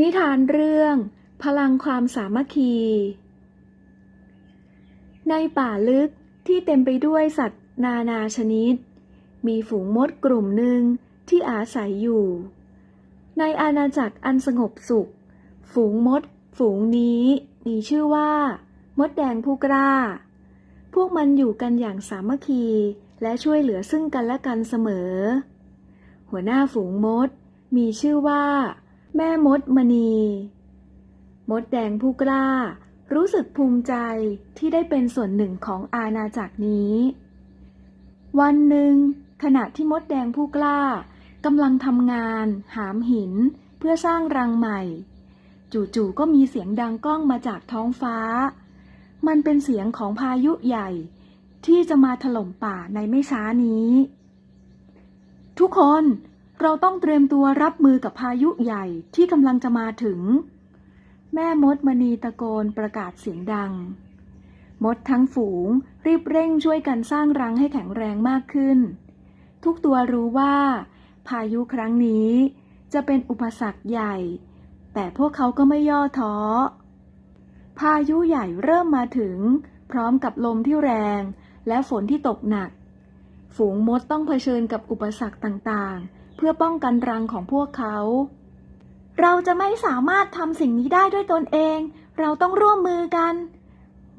นิทานเรื่อง พลังความสามัคคี ในป่าลึกที่เต็มไปด้วยสัตว์นานาชนิด มีฝูงมดกลุ่มหนึ่งที่อาศัยอยู่ ในอาณาจักรอันสงบสุข ฝูงมด ฝูงนี้มีชื่อว่า มดแดงผู้กล้า พวกมันอยู่กันอย่างสามัคคีและช่วยเหลือซึ่งกันและกันเสมอ หัวหน้าฝูงมด มีชื่อว่า แม่มดมณี มดแดงผู้กล้า รู้สึกภูมิใจที่ได้เป็นส่วนหนึ่งของอาณาจักรนี้ วันหนึ่ง ขณะที่มดแดงผู้กล้ากำลังทำงาน หามหิน เพื่อสร้างรังใหม่ จู่ๆก็มีเสียงดังก้องมาจากท้องฟ้า มันเป็นเสียงของพายุใหญ่ ที่จะมาถล่มป่าในไม่ช้านี้ ทุกคน เราต้องเตรียมตัวรับมือกับพายุใหญ่ที่กำลังจะมาถึง แม่มดมณีตะโกนประกาศเสียงดัง มดทั้งฝูงรีบเร่งช่วยกันสร้างรังให้แข็งแรงมากขึ้น ทุกตัวรู้ว่า พายุครั้งนี้จะเป็นอุปสรรคใหญ่ แต่พวกเขาก็ไม่ย่อท้อ พายุใหญ่เริ่มมาถึง พร้อมกับลมที่แรง และฝนที่ตกหนัก ฝูงมดต้องเผชิญกับอุปสรรคต่างๆ เพื่อป้องกันรังของพวกเขา เราจะไม่สามารถทำสิ่งนี้ได้ด้วยตนเอง เราต้องร่วมมือกัน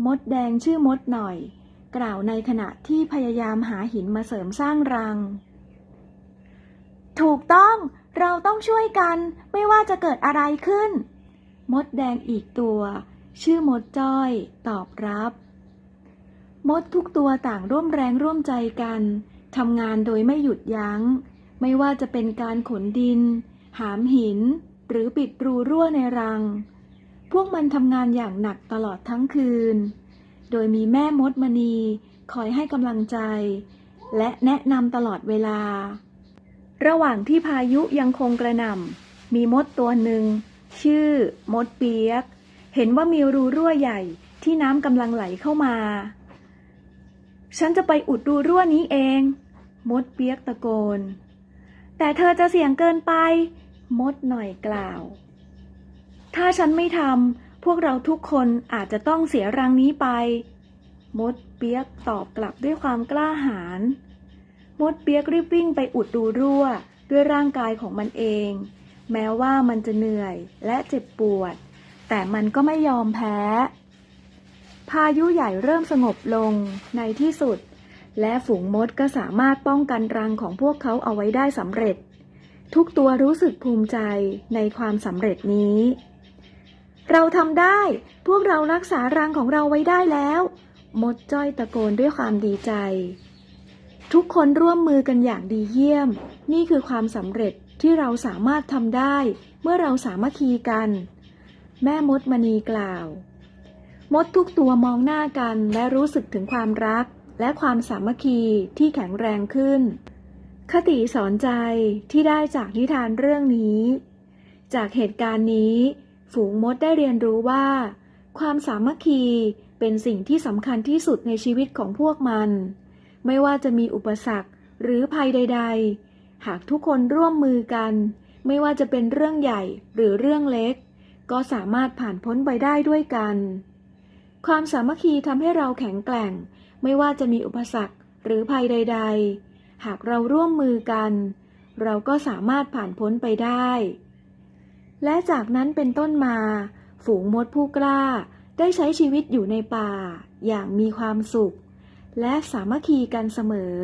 มดแดงชื่อมดหน่อย กล่าวในขณะที่พยายามหาหินมาเสริมสร้างรัง ถูกต้องเราต้องช่วยกันไม่ว่าจะเกิดอะไรขึ้น มดแดงอีกตัว ชื่อมดจ้อย ตอบรับ มดทุกตัวต่างร่วมแรงร่วมใจกันทำงานโดยไม่หยุดยัง้ง ไม่ว่าจะเป็นการขนดิน หามหิน หรือปิดรูรั่วในรัง พวกมันทำงานอย่างหนักตลอดทั้งคืน โดยมีแม่มดมณีคอยให้กำลังใจ และแนะนำตลอดเวลา ระหว่างที่พายุยังคงกระหน่ำมีมดตัวหนึ่ง ชื่อ มดเปียก เห็นว่ามีรูรั่วใหญ่ที่น้ำกำลังไหลเข้ามา ฉันจะไปอุดรูรั่วนี้เอง มดเปียกตะโกน แต่เธอจะเสี่ยงเกินไป มดหน่อยกล่าว ถ้าฉันไม่ทำพวกเราทุกคนอาจจะต้องเสียรังนี้ไป มดเปียกตอบกลับด้วยความกล้าหาญ มดเปียกรีบวิ่งไปอุดรูรั่วด้วยร่างกายของมันเอง แม้ว่ามันจะเหนื่อยและเจ็บปวด แต่มันก็ไม่ยอมแพ้ พายุใหญ่เริ่มสงบลงในที่สุด และฝูงมดก็สามารถป้องกันรังของพวกเขาเอาไว้ได้สำเร็จ ทุกตัวรู้สึกภูมิใจในความสำเร็จนี้ เราทำได้ พวกเรารักษารังของเราไว้ได้แล้ว มดจ้อยตะโกนด้วยความดีใจ ทุกคนร่วมมือกันอย่างดีเยี่ยม นี่คือความสำเร็จที่เราสามารถทำได้ เมื่อเราสามัคคีกัน แม่มดมณีกล่าว มดทุกตัวมองหน้ากันและรู้สึกถึงความรัก และความสามัคคีที่แข็งแรงขึ้น คติสอนใจที่ได้จากนิทานเรื่องนี้ จากเหตุการณ์นี้ ฝูงมดได้เรียนรู้ว่า ความสามัคคีเป็นสิ่งที่สำคัญที่สุดในชีวิตของพวกมัน ไม่ว่าจะมีอุปสรรคหรือภัยใด ๆ หากทุกคนร่วมมือกัน ไม่ว่าจะเป็นเรื่องใหญ่หรือเรื่องเล็ก ก็สามารถผ่านพ้นไปได้ด้วยกัน ความสามัคคีทำให้เราแข็งแกร่ง ไม่ว่าจะมีอุปสรรคหรือภัยใด ๆ หากเราร่วมมือกัน เราก็สามารถผ่านพ้นไปได้ และจากนั้นเป็นต้นมา ฝูงมดผู้กล้าได้ใช้ชีวิตอยู่ในป่า อย่างมีความสุข และสามัคคีกันเสมอ